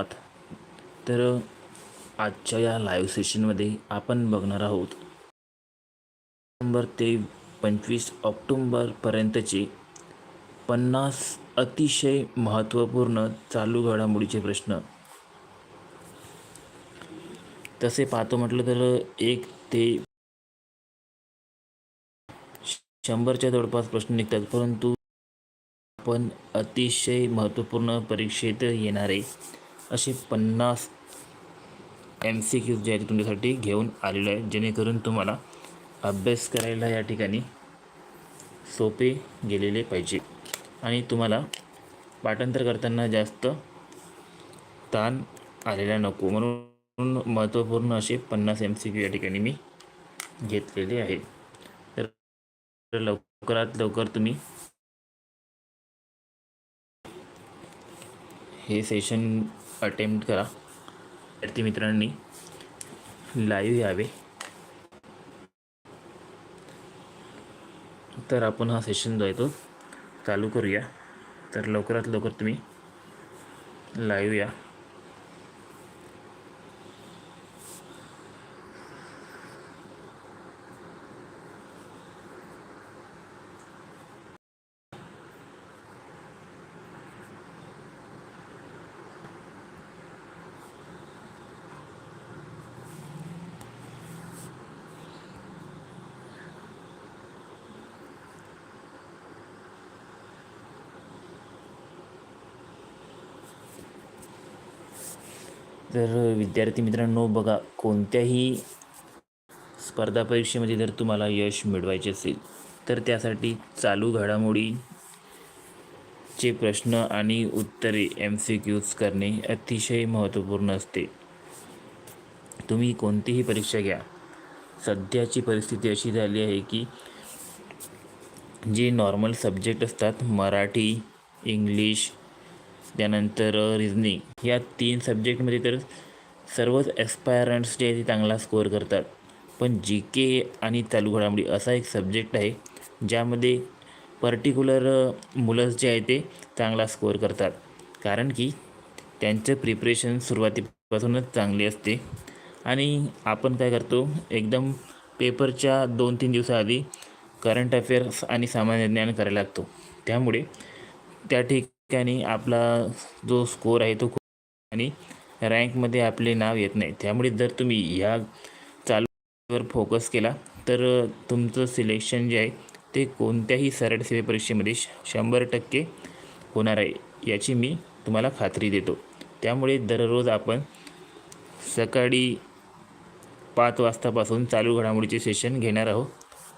आहात. तर आजच्या या लाईव्ह सेशनमध्ये आपण बघणार आहोत. नंबर ते पंचवीस ऑक्टोंबरपर्यंतचे पन्नास अतिशय महत्त्वपूर्ण चालू घडामोडीचे प्रश्न. तसे पाहतो म्हटलं तर एक ते शंभरच्या जवळपास प्रश्न निघतात परंतु आपण अतिशय महत्त्वपूर्ण परीक्षेत येणारे असे पन्नास एम सी क्यूज जे आहेत तुमच्यासाठी घेऊन आलेलो आहे. जेणेकरून तुम्हाला अभ्यास करायला या ठिकाणी सोपे गेलेले पाहिजे. आणि तुम्हाला पाठांतर करताना जास्त ताण आलेला नको. म्हणून महत्त्वपूर्ण असे पन्नास एम सी क्यू या ठिकाणी मी घेतलेले आहे तर लवकरात लवकर तुम्ही हे सेशन अटेम्प्ट करा. विद्यार्थी मित्रांनी लाईव्ह यावे. तर आपण हा सेशन जो आहे तो चालू करूया. तर लवकरात लवकर तुम्ही लाईव्ह या. तर विद्यार्थी मित्रांनो बघा कोणत्याही स्पर्धा परीक्षेमध्ये जर तुम्हाला यश मिळवायचे असेल तर त्यासाठी चालू घडामोडीचे प्रश्न आणि उत्तरे एम सी क्यूज करणे अतिशय महत्त्वपूर्ण असते. तुम्ही कोणतीही परीक्षा घ्या. सध्याची परिस्थिती अशी झाली आहे की जे नॉर्मल सब्जेक्ट असतात मराठी इंग्लिश त्यानंतर रिझनिंग या तीन सब्जेक्टमध्ये तर सर्वच ॲस्पायरंट्स जे आहे ते चांगला स्कोअर करतात. पण जी के आणि चालू घडामोडी असा एक सब्जेक्ट आहे ज्यामध्ये पर्टिक्युलर मुलं जे आहे ते चांगला स्कोअर करतात. कारण की त्यांचं प्रिपरेशन सुरुवातीपासूनच चांगली असते. आणि आपण काय करतो एकदम पेपरच्या दोन तीन दिवसाआधी करंट अफेअर्स आणि सामान्य ज्ञान करायला लागतो. त्यामुळे त्या ठिक ठिकाणी आपला जो स्कोअर आहे तो खूप आणि रँकमध्ये आपले नाव येत नाही. त्यामुळे जर तुम्ही ह्या चालूवर फोकस केला तर तुमचं सिलेक्शन जे आहे ते कोणत्याही सरळ सेवे परीक्षेमध्ये शंभर टक्के होणार आहे याची मी तुम्हाला खात्री देतो. त्यामुळे दररोज आपण सकाळी पाच वाजतापासून चालू घडामोडीचे सेशन घेणार आहोत.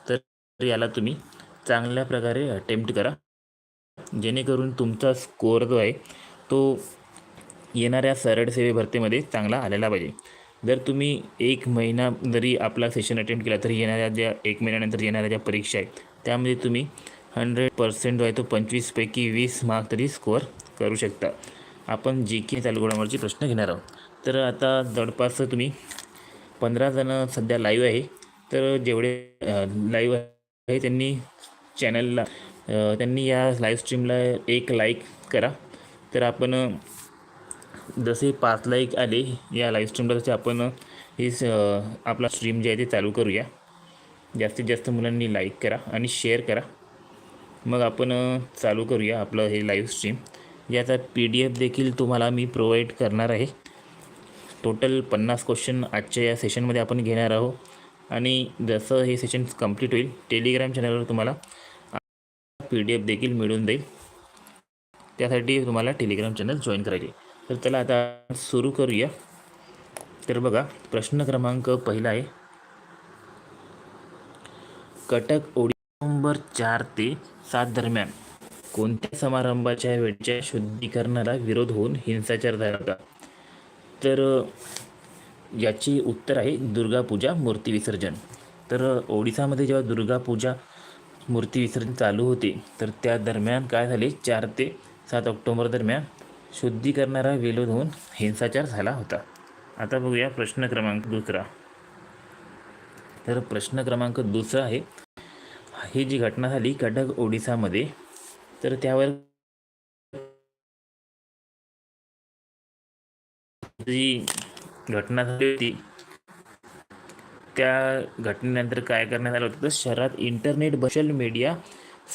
तर याला तुम्ही चांगल्या प्रकारे अटेम्प्ट करा. जेणेकरून तुमचा स्कोअर जो आहे तो येणाऱ्या सरळ सेवे भरतीमध्ये चांगला आलेला पाहिजे. जर तुम्ही एक महिना जरी आपला सेशन अटेंड केला तरी येणाऱ्या ज्या एक महिन्यानंतर येणाऱ्या ज्या परीक्षा आहेत त्यामध्ये तुम्ही हंड्रेड पर्सेंट जो आहे तो पंचवीसपैकी वीस मार्क तरी स्कोअर करू शकता. आपण जी के चालू प्रश्न घेणार आहोत. तर आता जवळपास तुम्ही पंधरा जणं सध्या लाईव्ह आहे. तर जेवढे लाईव्ह आहे त्यांनी चॅनलला त्यांनी या लाईव्ह स्ट्रीमला एक लाईक करा. तर आपण जसे पाच लाईक आले या लाईव्ह स्ट्रीमला तसे आपण हे आपला स्ट्रीम जे आहे ते चालू करूया. जास्तीत जास्त मुलांनी लाईक करा आणि शेअर करा. मग आपण चालू करूया आपलं हे लाईव्ह स्ट्रीम याचा पी डी एफ देखील तुम्हाला मी प्रोव्हाइड करणार आहे. टोटल पन्नास क्वेश्चन आजच्या या सेशनमध्ये आपण घेणार आहोत. आणि जसं हे सेशन कंप्लीट होईल टेलिग्राम चॅनलवर तुम्हाला पी डी एफ देखील मिळून जाईल. त्यासाठी तुम्हाला टेलिग्राम चॅनल जॉईन करायचे. तर त्याला आता सुरू करूया. तर बघा प्रश्न क्रमांक पहिला आहे. कटक ओडी नोव्हेंबर चार ते सात दरम्यान कोणत्या समारंभाच्या वेळच्या शुद्धीकरणाला विरोध होऊन हिंसाचार झाला होता? तर याची उत्तर आहे दुर्गापूजा मूर्ती विसर्जन. तर ओडिसामध्ये जेव्हा दुर्गापूजा मूर्ती विसर्जन चालू होते. तर त्या दरम्यान काय झाले? चार ते सात ऑक्टोबर दरम्यान शुद्धीकरणारा विरोध होऊन हिंसाचार झाला होता. आता बघूया प्रश्न क्रमांक दुसरा. तर प्रश्न क्रमांक दुसरा आहे. ही जी घटना झाली कटक ओडिसामध्ये तर त्यावर जी घटना झाली होती त्या घटनेनंतर काय करण्यात आलं होतं? तर शहरात इंटरनेट सोशल मीडिया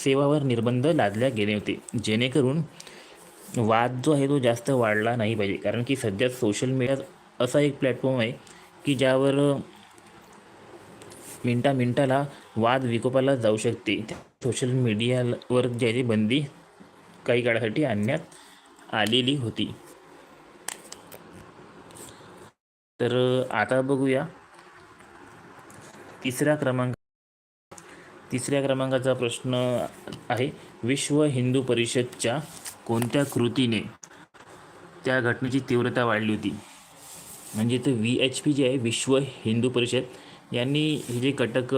सेवावर निर्बंध लादल्या गेले होते. जेणेकरून वाद जो आहे तो जास्त वाढला नाही पाहिजे. कारण की सध्या सोशल मीडिया असा एक प्लॅटफॉर्म आहे की ज्यावर मिनटा मिनटाला वाद विकोपाला जाऊ शकते. सोशल मीडियावर ज्याची बंदी काही काळासाठी आणण्यात आलेली होती. तर आता बघूया. तिसऱ्या क्रमांक तिसऱ्या क्रमांकाचा प्रश्न आहे विश्व हिंदू परिषदच्या कोणत्या कृतीने त्या घटनेची तीव्रता वाढली होती? म्हणजे ते व्ही एच पी जे आहे विश्व हिंदू परिषद यांनी ही जे कटक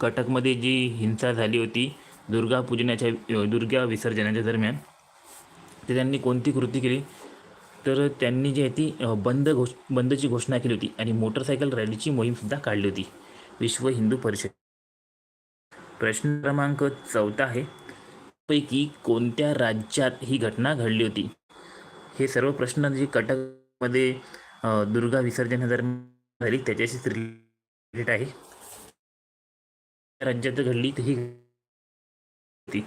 कटकमध्ये जी हिंसा झाली होती दुर्गा पूजनाच्या दुर्गा विसर्जनाच्या दरम्यान ते त्यांनी कोणती कृती केली? तर त्यांनी जी आहे ती बंद घोष बंदची घोषणा केली होती आणि मोटरसायकल रॅलीची मोहीमसुद्धा काढली होती. विश्व हिंदू परिषद. प्रश्न क्रमांक चौथा आहे पैकी कोणत्या राज्यात ही घटना घडली होती? हे सर्व प्रश्न जे कटकमध्ये दुर्गा विसर्जन दरम्यान झाली त्याच्याशी रिलेटेड आहे. राज्यात घडली तर ही होती?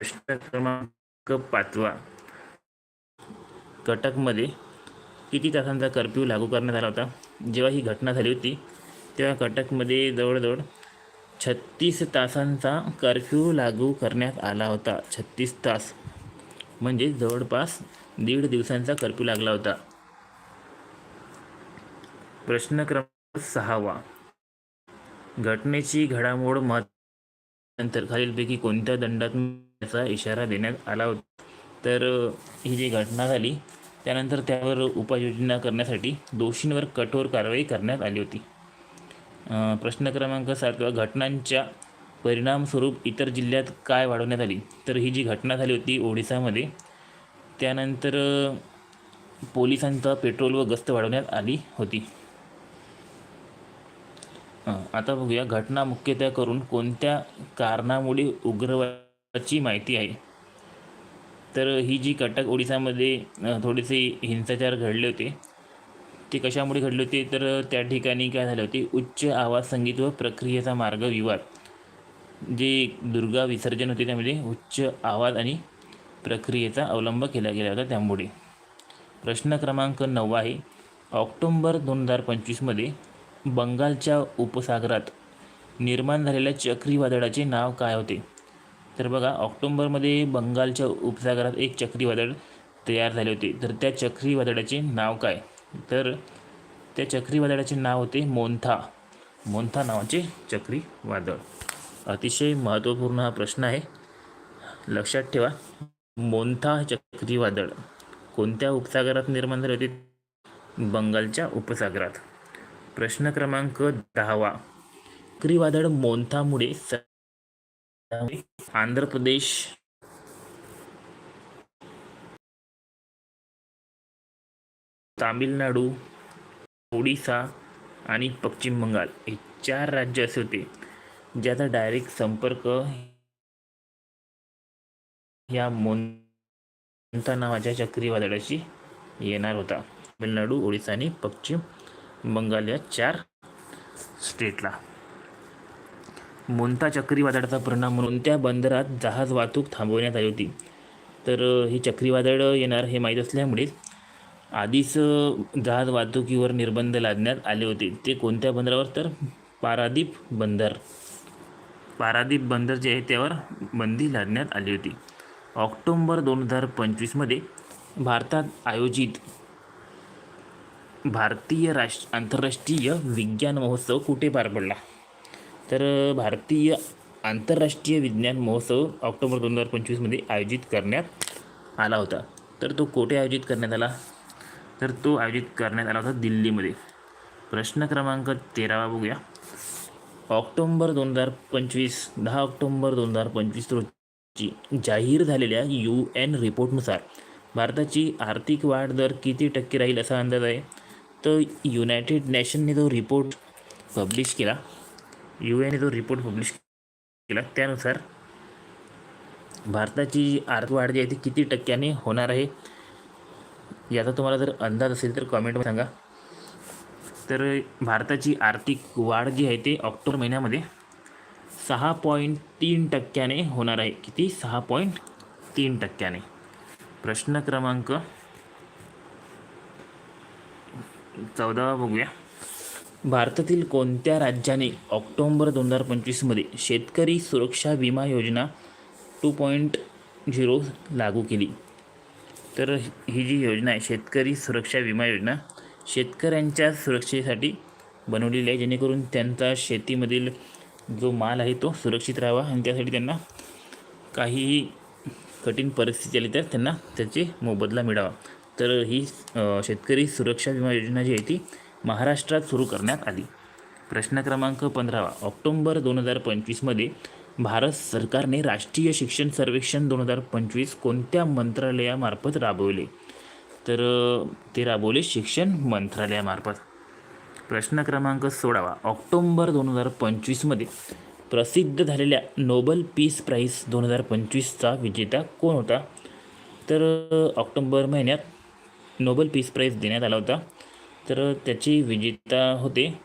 प्रश्न क्रमांक पाचवा. कटकमध्ये किती तासांचा कर्फ्यू लागू करण्यात आला होता? जेव्हा ही घटना झाली होती त्या कटकमध्ये जवळजवळ छत्तीस तासांचा कर्फ्यू लागू करण्यात आला होता. छत्तीस तास म्हणजे जवळपास दीड दिवसांचा कर्फ्यू लागला होता. प्रश्न क्रमांक सहावा. घटनेची घडामोड नंतर खालीलपैकी कोणत्या दंडात्मक इशारा देण्यात आला होता? तर ही जी घटना झाली त्यानंतर त्यावर उपाययोजना करण्यासाठी दोषींवर कठोर कारवाई करण्यात आली होती. प्रश्न क्रमांक सातवा घटनांच्या परिणामस्वरूप इतर जिल्ह्यात काय वाढवण्यात आली? तर ही जी घटना झाली होती ओडिसामध्ये त्यानंतर पोलिसांचा पेट्रोल व गस्त वाढवण्यात आली होती. आता बघूया घटना मुख्यतः करून कोणत्या कारणामुळे उग्रवादाची माहिती आहे. तर ही जी कटक ओडिसामध्ये थोडेसे हिंसाचार घडले होते ते कशामुळे घडले होते तर त्या ठिकाणी काय झाले होते उच्च आवाज संगीत व प्रक्रियेचा मार्ग विवाद. जे दुर्गा विसर्जन होते त्यामध्ये उच्च आवाज आणि प्रक्रियेचा अवलंब केला गेला होता त्यामुळे. प्रश्न क्रमांक नऊ आहे ऑक्टोंबर दोन हजार पंचवीसमध्ये बंगालच्या उपसागरात निर्माण झालेल्या चक्रीवादळाचे नाव काय होते? तर बघा ऑक्टोंबरमध्ये बंगालच्या उपसागरात एक चक्रीवादळ तयार झाले होते तर त्या चक्रीवादळाचे नाव काय? तर त्या चक्रीवादळाचे नाव होते मोंथा. मोंथा नावाचे चक्रीवादळ. अतिशय महत्त्वपूर्ण हा प्रश्न आहे. लक्षात ठेवा मोंथा चक्रीवादळ कोणत्या उपसागरात निर्माण झाले होते? बंगालच्या उपसागरात. प्रश्न क्रमांक दहावा. चक्रीवादळ मोंथामुळे आंध्र प्रदेश तामिळनाडू ओडिसा आणि पश्चिम बंगाल हे चार राज्य असे होते ज्याचा डायरेक्ट संपर्क या मोंता नावाच्या चक्रीवादळाशी येणार होता. तामिळनाडू ओडिसा आणि पश्चिम बंगाल या चार स्टेटला मोंता चक्रीवादळाचा परिणाम म्हणून त्या बंदरात जहाज वाहतूक थांबवण्यात आली होती. तर हे चक्रीवादळ येणार हे माहीत असल्यामुळे आधीच जहाज वाहतुकीवर निर्बंध लादण्यात आले होते. ते कोणत्या बंदरावर? तर पारादीप बंदर. पारादीप बंदर जे आहे त्यावर बंदी लादण्यात आली होती. ऑक्टोंबर दोन हजार पंचवीसमध्ये भारतात आयोजित भारतीय राष्ट्र आंतरराष्ट्रीय विज्ञान महोत्सव कुठे पार पडला? तर भारतीय आंतरराष्ट्रीय विज्ञान महोत्सव ऑक्टोबर दोन हजार पंचवीसमध्ये आयोजित करण्यात आला होता. तर तो कोठे आयोजित करण्यात आला? तर तो आयोजित करण्यात आला होता दिल्लीमध्ये. प्रश्न क्रमांक तेरावा बघूया. ऑक्टोंबर दोन हजार पंचवीस दहा ऑक्टोंबर दोन हजार पंचवीस रोजी जाहीर झालेल्या यू एन रिपोर्टनुसार भारताची आर्थिक वाढ दर किती टक्के राहील असा अंदाज आहे? तर युनायटेड नेशनने जो रिपोर्ट पब्लिश केला. यू एने जो रिपोर्ट पब्लिश केला. त्यानुसार भारताची आर्थिक वाढ जी आहे ती किती टक्क्याने होणार आहे? याचा तुम्हाला जर अंदाज असेल तर कमेंटमध्ये सांगा. तर भारताची आर्थिक वाढ जी आहे ते ऑक्टोबर महिन्यामध्ये सहा पॉईंट तीन टक्क्याने होणार आहे. किती? सहा पॉईंट तीन टक्क्याने. प्रश्न क्रमांक चौदावा बघूया. भारतातील कोणत्या राज्याने ऑक्टोंबर दोन हजार पंचवीसमध्ये शेतकरी सुरक्षा विमा योजना टू पॉईंट झिरो लागू केली? तर ही जी योजना आहे शेतकरी सुरक्षा विमा योजना शेतकऱ्यांच्या सुरक्षेसाठी बनवलेली आहे जेणेकरून त्यांचा शेतीमधील जो माल आहे तो सुरक्षित राहावा आणि त्यासाठी त्यांना काहीही कठीण परिस्थिती आली तर त्यांना त्याचे मोबदला मिळावा. तर ही शेतकरी सुरक्षा विमा योजना जी आहे ती महाराष्ट्रात सुरू करण्यात आली. प्रश्न क्रमांक पंधरावा. ऑक्टोंबर दोन हजार पंचवीसमध्ये भारत सरकारने राष्ट्रीय शिक्षण सर्वेक्षण दोन हजार पंचवीस कोणत्या मंत्रालयामार्फत राबवले? तर ते राबवले शिक्षण मंत्रालयामार्फत. प्रश्न क्रमांक सोळावा. ऑक्टोंबर दोन हजार पंचवीसमध्ये प्रसिद्ध झालेल्या नोबल पीस प्राईज दोन हजार पंचवीसचा विजेता कोण होता? तर ऑक्टोंबर महिन्यात नोबल पीस प्राईज देण्यात आला होता. तर त्याची त्याचे विजेता होते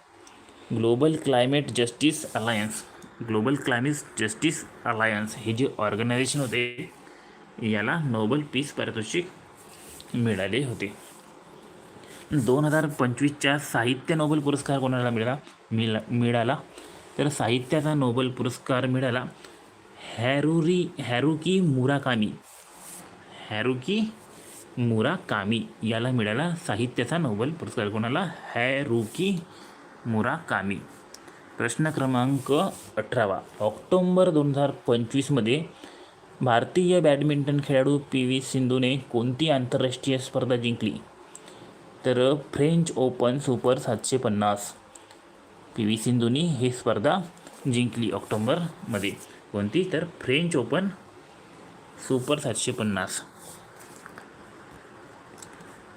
global climate justice alliance. Global climate justice alliance हे जे ऑर्गनायझेशन होते याला नोबल पीस पारितोषिक मिळाले होते. दोन हजार पंचवीसच्या साहित्य नोबेल पुरस्कार कोणाला मिळाला? मिळा मिळाला. तर साहित्याचा नोबेल पुरस्कार मिळाला हॅरुरी हॅरुकी मुराकामी. हॅरुकी मुराकामी याला मिळाला साहित्याचा नोबेल पुरस्कार. कोणाला? Haruki Murakami. प्रश्न क्रमांक अठरावा. ऑक्टोंबर दोन हजार पंचवीसमध्ये भारतीय बॅडमिंटन खेळाडू पी व्ही सिंधूने कोणती आंतरराष्ट्रीय स्पर्धा जिंकली? तर फ्रेंच ओपन सुपर सातशे पन्नास. पी व्ही सिंधूनी ही स्पर्धा जिंकली ऑक्टोंबरमध्ये कोणती? तर फ्रेंच ओपन सुपर सातशे पन्नास.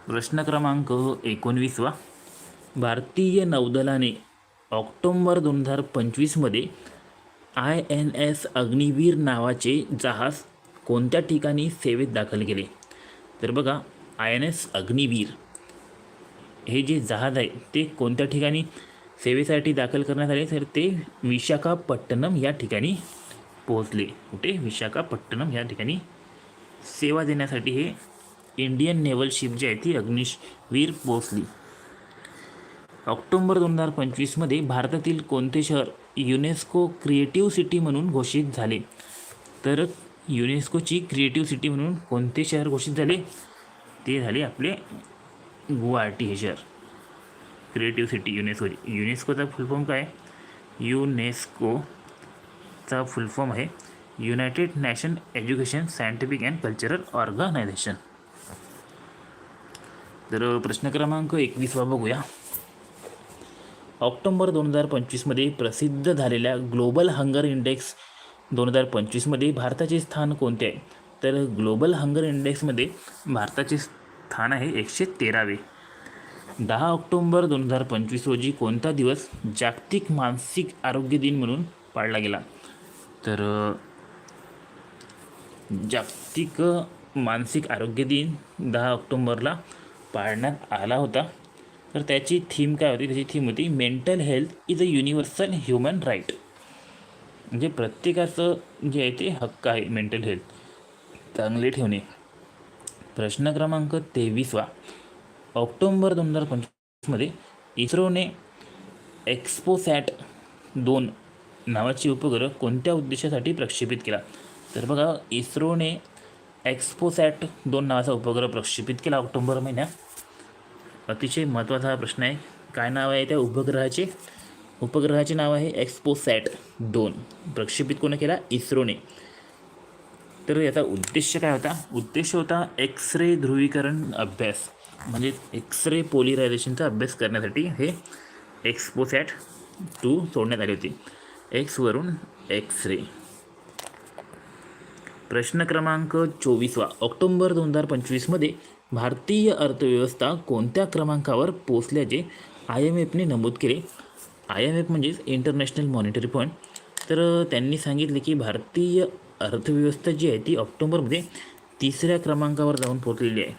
प्रश्न क्रमांक एकोणवीसवा. भारतीय नौदलाने ऑक्टोंबर दोन हजार पंचवीसमध्ये आय एन एस अग्निवीर नावाचे जहाज कोणत्या ठिकाणी सेवेत दाखल केले? तर बघा आय एन एस अग्निवीर हे जे जहाज आहे ते कोणत्या ठिकाणी सेवेसाठी दाखल करण्यात आले? तर ते विशाखापट्टणम या ठिकाणी पोहोचले. कुठे? विशाखापट्टणम या ठिकाणी सेवा देण्यासाठी हे इंडियन नेव्हल शिप जी आहे ती अग्निशवीर पोहोचली. ऑक्टोंबर दोन हजार पंचवीसमध्ये भारतातील कोणते शहर युनेस्को क्रिएटिव्ह सिटी म्हणून घोषित झाले? तर युनेस्कोची क्रिएटिव्ह सिटी म्हणून कोणते शहर घोषित झाले? ते झाले आपले गुवाहाटी हे शहर. Creative city UNESCO. युनेस्कोचा फुलफॉर्म काय? युनेस्कोचा फुलफॉर्म आहे United Nation Education Scientific and Cultural Organisation. तर प्रश्न क्रमांक एकवीसवा बघूया. ऑक्टोंबर दोन हजार पंचवीसमध्ये प्रसिद्ध झालेल्या ग्लोबल हंगर इंडेक्स दोन हजार पंचवीसमध्ये भारताचे स्थान कोणते आहे? तर ग्लोबल हंगर इंडेक्समध्ये भारताचे स्थान आहे एकशे तेरावे. दहा ऑक्टोंबर दोन हजार पंचवीस रोजी कोणता दिवस जागतिक मानसिक आरोग्य दिन म्हणून पाळला गेला? तर जागतिक मानसिक आरोग्य दिन दहा ऑक्टोंबरला पाळण्यात आला होता. तर त्याची थीम काय होती? त्याची थीम होती mental health is a universal human right म्हणजे प्रत्येकाचं जे आहे ते हक्क आहे मेंटल हेल्थ चांगले ठेवणे. प्रश्न क्रमांक तेवीसवा. ऑक्टोंबर दोन हजार पंचवीसमध्ये इस्रोने एक्सपोसॅट दोन नावाची उपग्रह कोणत्या उद्देशासाठी प्रक्षेपित केला? तर बघा इस्रोने एक्सपोसॅट दोन नावाचा उपग्रह प्रक्षेपित केला ऑक्टोंबर महिन्यात. अतिशय महत्त्वाचा हा प्रश्न आहे. काय नाव आहे त्या उपग्रहाचे? उपग्रहाचे नाव आहे एक्सपोसॅट दोन. प्रक्षेपित कोणी केला? इस्रोने. तर याचा उद्देश काय होता? उद्देश होता एक्स रे ध्रुवीकरण अभ्यास. म्हणजे एक्स रे पोलिरायझेशनचा अभ्यास करण्यासाठी हे एक्सपोसॅट टू सोडण्यात आली होती. एक्सवरून एक्स रे प्रश्न क्रमांक चोवीसवा. ऑक्टोंबर दोन हजार पंचवीसमध्ये भारतीय अर्थव्यवस्था कोणत्या क्रमांकावर पोचल्याचे आय एम एफने नमूद केले. आय एम एफ म्हणजेच इंटरनॅशनल मॉनिटरी फंड तर त्यांनी सांगितले की भारतीय अर्थव्यवस्था जी आहे ती ऑक्टोबरमध्ये तिसऱ्या क्रमांकावर जाऊन पोचलेली आहे.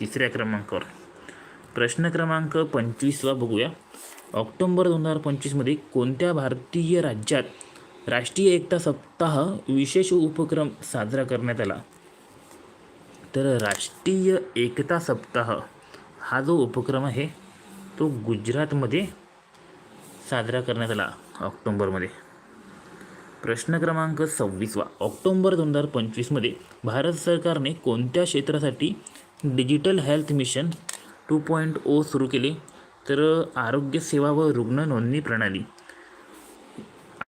तिसऱ्या क्रमांकावर. प्रश्न क्रमांक पंचवीसवा बघूया. ऑक्टोंबर दोन हजार पंचवीसमध्ये कोणत्या भारतीय राज्यात राष्ट्रीय एकता सप्ताह विशेष उपक्रम साजरा करण्यात आला? तर राष्ट्रीय एकता सप्ताह हा जो उपक्रम आहे तो गुजरातमध्ये साजरा करण्यात आला ऑक्टोंबरमध्ये. प्रश्न क्रमांक सव्वीसवा. ऑक्टोंबर दोन हजार पंचवीसमध्ये भारत सरकारने कोणत्या क्षेत्रासाठी digital health mission two point O सुरू केले? तर आरोग्य सेवा व रुग्ण नोंदणी प्रणाली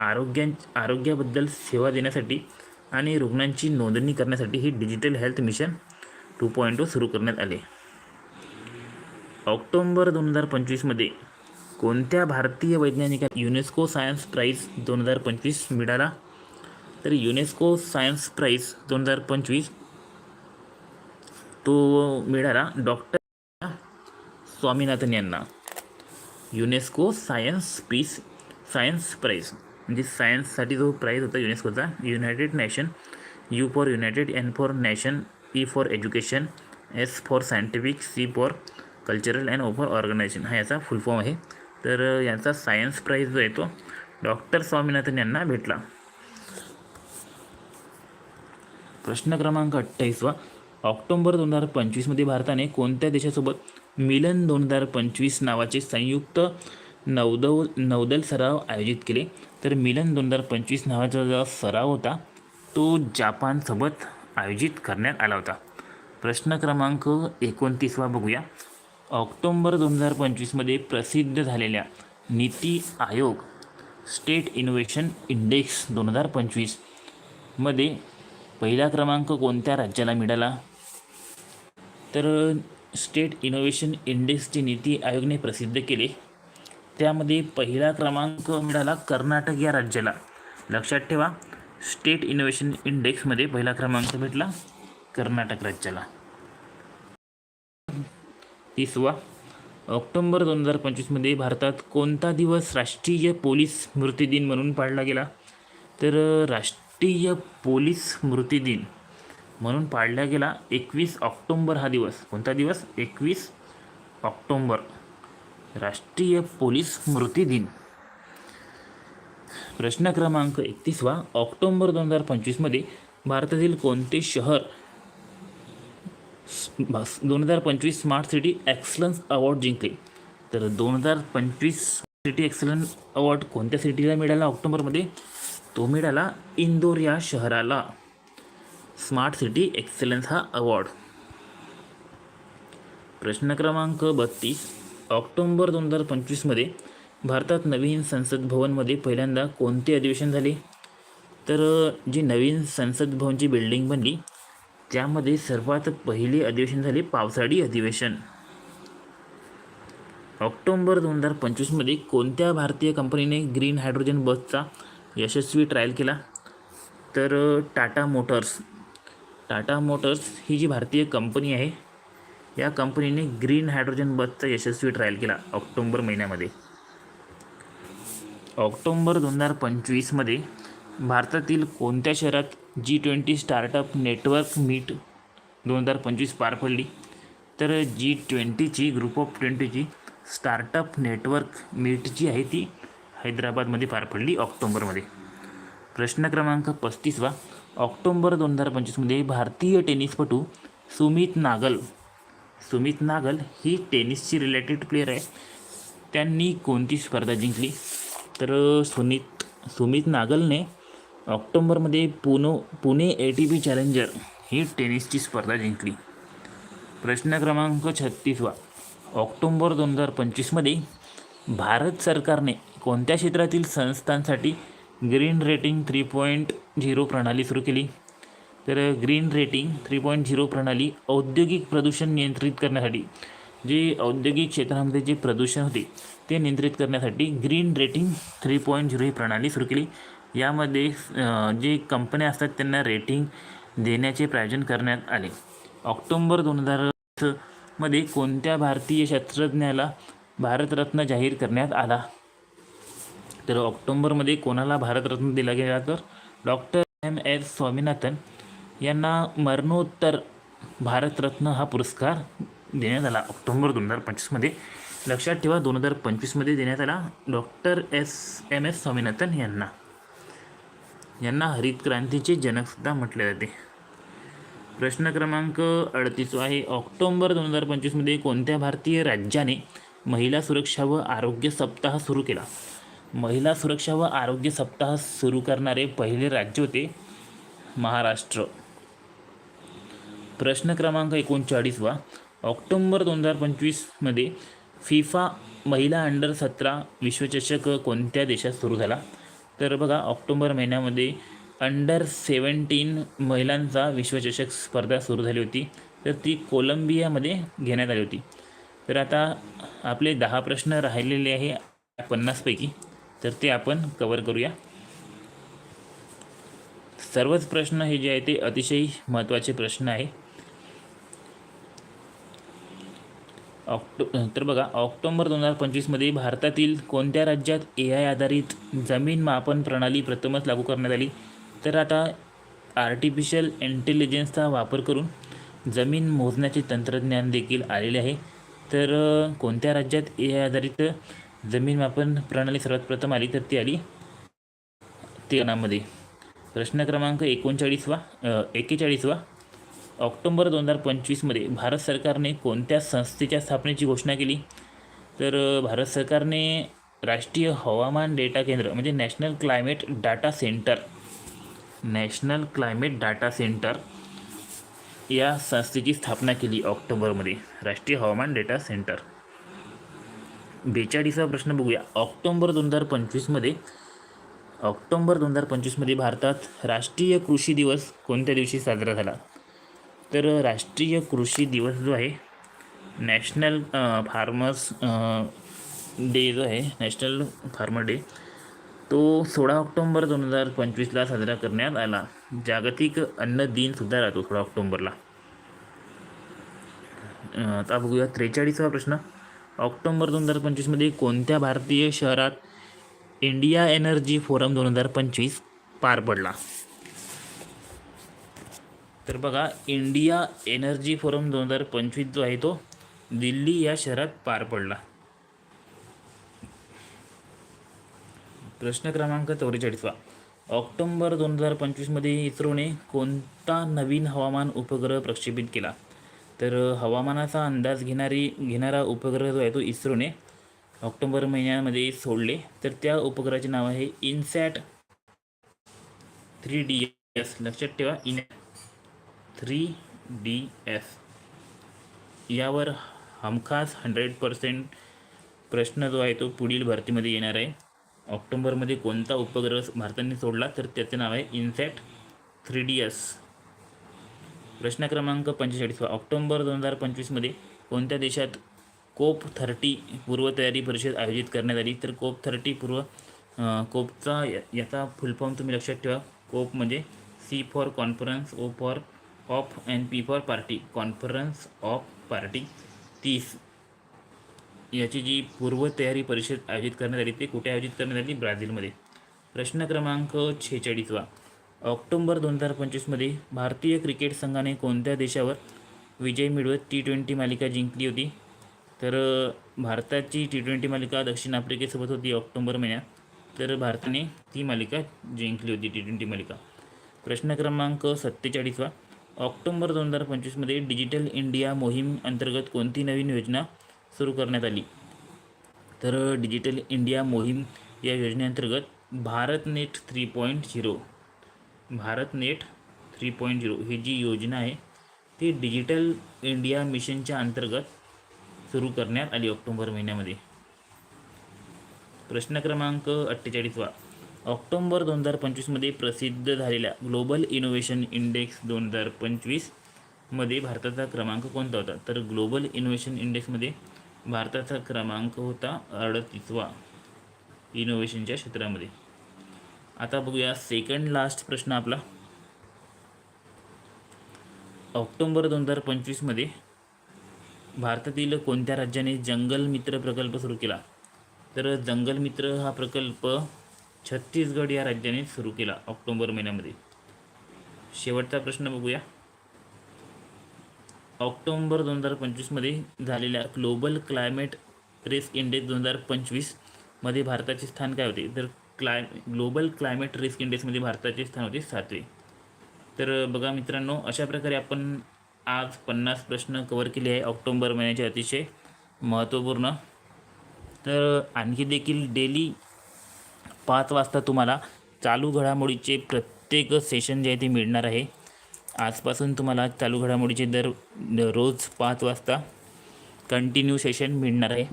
आरोग्यां आरोग्याबद्दल सेवा देण्यासाठी आणि रुग्णांची नोंदणी करण्यासाठी ही digital health mission two point O सुरू करण्यात आले. ऑक्टोंबर दोन हजार पंचवीसमध्ये कोणत्या भारतीय वैज्ञानिकाला युनेस्को सायन्स प्राईज दोन हजार पंचवीस मिळाला? तर युनेस्को सायन्स प्राईज दोन हजार पंचवीस तो मिळाला डॉक्टर स्वामीनाथन यांना. UNESCO science peace science prize म्हणजे सायन्ससाठी जो प्राईज होता युनेस्कोचा united nation U for united N for nation E for education S for scientific C for cultural and O organisation हा याचा फुल फॉर्म आहे. तर यांचा सायन्स प्राईज जो आहे तो डॉक्टर स्वामीनाथन यांना भेटला. प्रश्न क्रमांक अठ्ठावीसवा ऑक्टोंबर दोन हजार पंचवीसमध्ये भारताने कोणत्या देशासोबत मिलन दोन हजार पंचवीस नावाचे संयुक्त नौदल नौदल सराव आयोजित केले? तर मिलन दोन हजार पंचवीस नावाचा जो सराव होता तो जापानसोबत आयोजित करण्यात आला होता. प्रश्न क्रमांक एकोणतीसवा बघूया. ऑक्टोंबर दोन हजार पंचवीसमध्ये प्रसिद्ध झालेल्या NITI Aayog state innovation index दोन हजार पंचवीसमध्ये पहिला क्रमांक कोणत्या राज्याला मिळाला? तर स्टेट इनोव्हेशन इंडेक्सचे नीती आयोगने प्रसिद्ध केले. त्यामध्ये पहिला क्रमांक मिळाला कर्नाटक या राज्याला. लक्षात ठेवा स्टेट इनोव्हेशन इंडेक्समध्ये पहिला क्रमांक भेटला कर्नाटक राज्याला. तीसवा ऑक्टोंबर दोन हजार पंचवीसमध्ये भारतात कोणता दिवस राष्ट्रीय पोलीस स्मृती दिन म्हणून पाळला गेला? तर राष्ट्रीय पोलीस स्मृती दिन म्हणून पाळला गेला एकवीस ऑक्टोंबर हा दिवस. कोणता दिवस? एकवीस ऑक्टोंबर. राष्ट्रीय पोलीस स्मृती दिन. प्रश्न क्रमांक एकतीसवा ऑक्टोंबर दोन हजार पंचवीसमध्ये भारतातील कोणते शहर दोन हजार पंचवीस स्मार्ट सिटी एक्सलन्स अवॉर्ड जिंकले? तर दोन हजार पंचवीस सिटी एक्सलन्स अवॉर्ड कोणत्या सिटीला मिळाला ऑक्टोबरमध्ये तो मिळाला इंदोर या शहराला. स्मार्ट सिटी एक्सलन्स हा अवॉर्ड. प्रश्न क्रमांक बत्तीस. ऑक्टोंबर दोन हजार पंचवीसमध्ये भारतात नवीन संसद भवनमध्ये पहिल्यांदा कोणते अधिवेशन झाले? तर जी नवीन संसद भवनची बिल्डिंग बनली त्यामध्ये सर्वात पहिले अधिवेशन झाले पावसाळी अधिवेशन. ऑक्टोंबर दोन हजार पंचवीसमध्ये कोणत्या भारतीय कंपनीने ग्रीन हायड्रोजन बसचा यशस्वी ट्रायल केला? तर टाटा मोटर्स. टाटा मोटर्स ही जी भारतीय कंपनी आहे या कंपनीने ग्रीन हायड्रोजन बसचा यशस्वी ट्रायल केला ऑक्टोंबर महिन्यामध्ये. ऑक्टोंबर दोन हजार पंचवीसमध्ये भारतातील कोणत्या शहरात G twenty startup network meet दोन हजार पंचवीस पार पडली? तर जी ट्वेंटीची ग्रुप ऑफ ट्वेंटीची स्टार्टअप नेटवर्क मीट जी आहे ती हैदराबादमध्ये पार पडली ऑक्टोंबरमध्ये. प्रश्न क्रमांक पस्तीसवा. ऑक्टोंबर दोन हजार पंचवीसमध्ये भारतीय टेनिसपटू सुमित नागल सुमित नागल ही टेनिसची रिलेटेड प्लेयर आहे. त्यांनी कोणती स्पर्धा जिंकली? तर सुनीत सुमित नागलने ऑक्टोंबरमध्ये पुनो Pune A T P challenger ही टेनिसची स्पर्धा जिंकली. प्रश्न क्रमांक छत्तीसवा. ऑक्टोंबर दोन हजार पंचवीसमध्ये भारत सरकारने कोणत्या क्षेत्रातील संस्थांसाठी green rating three point zero प्रणाली सुरू केली? तर green rating three point zero प्रणाली औद्योगिक प्रदूषण नियंत्रित करण्यासाठी जे औद्योगिक क्षेत्रामध्ये जे प्रदूषण होते ते नियंत्रित करण्यासाठी green rating three point zero ही प्रणाली सुरू केली. यामध्ये जे कंपन्या असतात त्यांना रेटिंग देण्याचे प्रायोजन करण्यात आले. ऑक्टोंबर दोन हजारमध्ये कोणत्या भारतीय शास्त्रज्ञाला भारतरत्न जाहीर करण्यात आला? तर ऑक्टोंबरमध्ये कोणाला भारतरत्न दिला गेला? तर डॉक्टर एम. एस. स्वामीनाथन यांना मरणोत्तर भारतरत्न हा पुरस्कार देण्यात आला. ऑक्टोबर दोन हजार पंचवीसमध्ये लक्षात ठेवा दोन हजार पंचवीसमध्ये देण्यात आला doctor S M S Swaminathan यांना. यांना हरित क्रांतीचे जनकसुद्धा म्हटले जाते. प्रश्न क्रमांक अडतीस आहे ऑक्टोंबर दोन हजार पंचवीसमध्ये कोणत्या भारतीय राज्याने महिला सुरक्षा व आरोग्य सप्ताह सुरू केला? महिला सुरक्षा व आरोग्य सप्ताह सुरू करणारे पहिले राज्य होते महाराष्ट्र. प्रश्न क्रमांक एकोणचाळीसवा ऑक्टोंबर दोन हजार पंचवीसमध्ये फिफा महिला अंडर सतरा विश्वचषक कोणत्या देशात सुरू झाला? तर बघा ऑक्टोबर महिन्यामध्ये अंडर सेवन्टीन महिलांचा विश्वचषक स्पर्धा सुरू झाली होती. तर ती कोलंबियामध्ये घेण्यात आली होती. तर आता आपले दहा प्रश्न राहिलेले आहे पन्नासपैकी तर ते आपण कवर करूया. सर्वच प्रश्न हे जे आहे ते अतिशय महत्त्वाचे प्रश्न आहे. ऑक्टो तर बघा ऑक्टोबर दोन हजार पंचवीसमध्ये भारतातील कोणत्या राज्यात ए आय आधारित जमीन मापन प्रणाली प्रथमच लागू करण्यात आली? तर आता आर्टिफिशियल इंटेलिजन्सचा वापर करून जमीन मोजण्याचे तंत्रज्ञान देखील आलेले आहे. तर कोणत्या राज्यात ए आय आधारित जमीन मापन प्रणाली सर्वात प्रथम आली? तर ती आली तेलंगणामध्ये. प्रश्न क्रमांक एकोणचाळीसवा एक्केचाळीसवा ऑक्टोबर दोन हजार पंचवीसमध्ये भारत सरकारने कोणत्या संस्थेच्या स्थापनेची घोषणा केली? तर भारत सरकारने राष्ट्रीय हवामान डेटा केंद्र म्हणजे national climate data centre national climate data centre या संस्थेची स्थापना केली ऑक्टोबरमध्ये राष्ट्रीय हवामान डेटा सेंटर. बेचाळीसा प्रश्न बघूया. ऑक्टोंबर दोन हजार पंचवीसमध्ये ऑक्टोंबर दोन हजार पंचवीसमध्ये भारतात राष्ट्रीय कृषी दिवस कोणत्या दिवशी साजरा झाला? तर राष्ट्रीय कृषी दिवस जो आहे नॅशनल फार्मर्स डे जो आहे नॅशनल फार्मर डे तो सोळा ऑक्टोंबर दोन हजार पंचवीसला साजरा करण्यात आला. जागतिक अन्न दिनसुद्धा राहतो सोळा ऑक्टोंबरला. आता बघूया त्रेचाळीसावा प्रश्न. ऑक्टोंबर दोन हजार पंचवीसमध्ये कोणत्या भारतीय शहरात इंडिया एनर्जी फोरम दोन हजार पंचवीस पार पडला? तर बघा इंडिया एनर्जी फोरम दोन हजार पंचवीस जो आहे तो दिल्ली या शहरात पार पडला. प्रश्न क्रमांक चौवेचाळीसवा. ऑक्टोंबर दोन हजार पंचवीसमध्ये इस्रोने कोणता नवीन हवामान उपग्रह प्रक्षेपित केला? तर हवामानाचा अंदाज घेणारी घेणारा उपग्रह जो आहे तो इस्रोने ऑक्टोबर महिन्यामध्ये सोडले. तर त्या उपग्रहाचे नाव आहे इनसॅट थ्री डी एस. लक्षात ठेवा इन थ्री डी एस यावर हमखास हंड्रेड पर्सेंट प्रश्न जो आहे तो पुढील भरतीमध्ये येणार आहे. ऑक्टोंबरमध्ये कोणता उपग्रह भारताने सोडला तर त्याचे नाव आहे इन्सेट थ्री डी एस. प्रश्न क्रमांक पंचेचाळीसवा ऑक्टोंबर दोन हजार पंचवीसमध्ये कोणत्या देशात कोप थर्टी पूर्वतयारी परिषद आयोजित करण्यात आली? तर कोप थर्टी पूर्व कोपचा याचा फुलफॉर्म तुम्ही लक्षात ठेवा. कोप म्हणजे C for conference O for of and people party conference of party तीस याची जी पूर्वतयारी परिषद आयोजित करण्यात आली ते कुठे आयोजित करण्यात आली? ब्राझीलमध्ये. प्रश्न क्रमांक छेचाळीसवा. ऑक्टोबर दोन हजार पंचवीसमध्ये भारतीय क्रिकेट संघाने कोणत्या देशावर विजय मिळवत टी ट्वेंटी मालिका जिंकली होती? तर भारताची टी ट्वेंटी मालिका दक्षिण आफ्रिकेसोबत होती ऑक्टोबर महिन्यात. तर भारताने ती मालिका जिंकली होती टी ट्वेंटी मालिका. प्रश्न क्रमांक सत्तेचाळीसवा. ऑक्टोबर दोन हजार पंचवीसमध्ये डिजिटल इंडिया मोहीम अंतर्गत कोणती नवीन योजना सुरू करण्यात आली? तर डिजिटल इंडिया मोहीम या योजनेअंतर्गत Bharat net three point zero Bharat net three point zero ही जी योजना आहे ती डिजिटल इंडिया मिशनच्या अंतर्गत सुरू करण्यात आली ऑक्टोंबर महिन्यामध्ये. प्रश्न क्रमांक अठ्ठेचाळीसवा. ऑक्टोबर दोन हजार पंचवीसमध्ये प्रसिद्ध झालेल्या ग्लोबल इनोव्हेशन इंडेक्स दोन हजार पंचवीसमध्ये भारताचा क्रमांक कोणता होता? तर ग्लोबल इनोव्हेशन इंडेक्समध्ये भारताचा क्रमांक होता अडतीसवा इनोव्हेशनच्या क्षेत्रामध्ये. आता बघूया सेकंड लास्ट प्रश्न आपला. ऑक्टोंबर दोन हजार पंचवीसमध्ये भारतातील कोणत्या राज्याने जंगल मित्र प्रकल्प सुरू केला? तर जंगल मित्र हा प्रकल्प छत्तीसगड या राज्याने सुरू केला ऑक्टोबर महिन्यामध्ये. शेवटचा प्रश्न बघूया. ऑक्टोंबर दोन हजार पंचवीसमध्ये झालेल्या ग्लोबल क्लायमेट रिस्क इंडेक्स दोन हजार पंचवीसमध्ये भारताचे स्थान काय होते? तर क्लाय ग्लोबल क्लायमेट रिस्क इंडेक्समध्ये भारताचे स्थान होते सातवे. तर बघा मित्रांनो अशा प्रकारे आपण आज पन्नास प्रश्न कवर केले आहे. ऑक्टोंबर महिन्याचे अतिशय महत्त्वपूर्ण. तर आणखी देखील डेली पाच वाजता तुम्हाला चालू घडामोडीचे प्रत्येक सेशन जे आहे ते मिळणार आहे. आजपासून तुम्हाला चालू घडामोडीचे दर रोज पाच वाजता कंटिन्यू सेशन मिळणार आहे.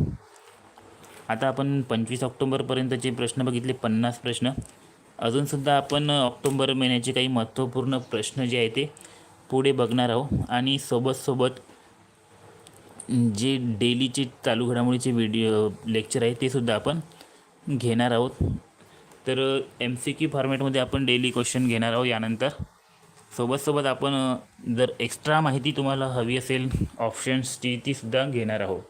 आता आपण पंचवीस ऑक्टोंबरपर्यंतचे प्रश्न बघितले पन्नास प्रश्न. अजूनसुद्धा आपण ऑक्टोंबर महिन्याचे काही महत्त्वपूर्ण प्रश्न जे आहे ते पुढे बघणार आहोत. आणि सोबत सोबत जे डेलीचे चालू घडामोडीचे व्हिडिओ लेक्चर आहे ते सुद्धा आपण घेणार आहोत. तर एम सी क्यू फॉर्मॅटमध्ये आपण डेली क्वेश्चन घेणार आहोत यानंतर. सोबतसोबत आपण जर एक्स्ट्रा माहिती तुम्हाला हवी असेल ऑप्शन्सची ती सुद्धा घेणार आहोत.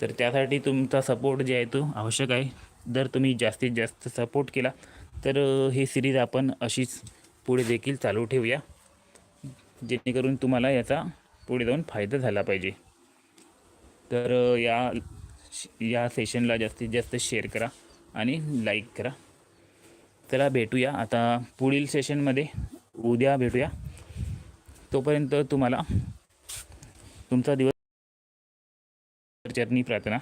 तर त्यासाठी तुमचा सपोर्ट जे आहे तो आवश्यक आहे. जर तुम्ही जास्तीत जास्त सपोर्ट केला तर ही सिरीज आपण अशीच पुढे देखील चालू ठेवूया. जेणेकरून तुम्हाला याचा पुढे जाऊन फायदा झाला पाहिजे. तर या या सेशनला जास्तीत जास्त शेअर करा आणि लाईक करा. चला भेटूया. आता पुढील सेशनमध्ये उद्या भेटूया. तोपर्यंत तुम्हाला तुमचा दिवस चरणी प्रार्थना.